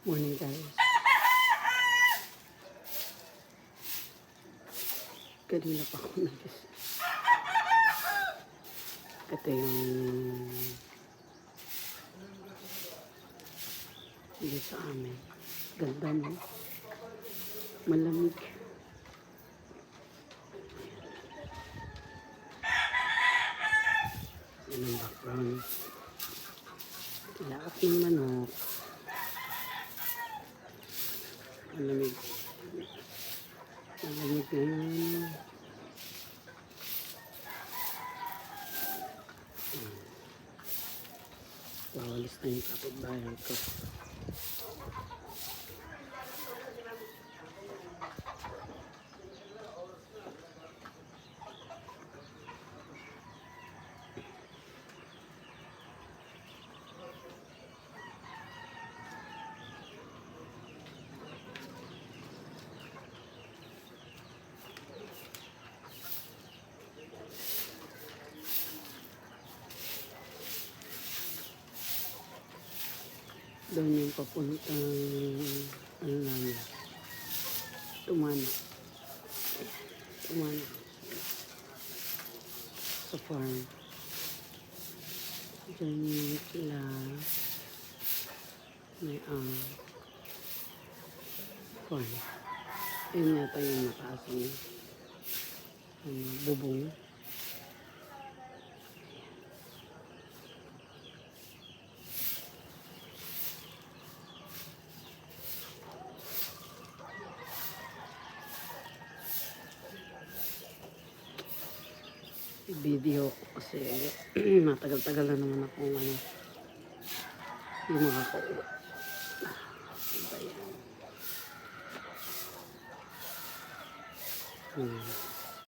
Morning guys. Kanina pa ako nagis. Ito yung hindi sa amin. Ganda mo. Malamig. Yan ang background. Lakas ng manok. Malamig. Malamig ngayon. Wawalis na yung kapitbahay ko. Doon yung papuntang ano namin. Tumana. Tumana. Sa farm. Diyan yung sila. May ang farm. Yun yata yung mataas yung ano, bubong. Video ko kasi matagal-tagal na naman ako ano yung makakauwi. Ah, ano ba yan? Hmm.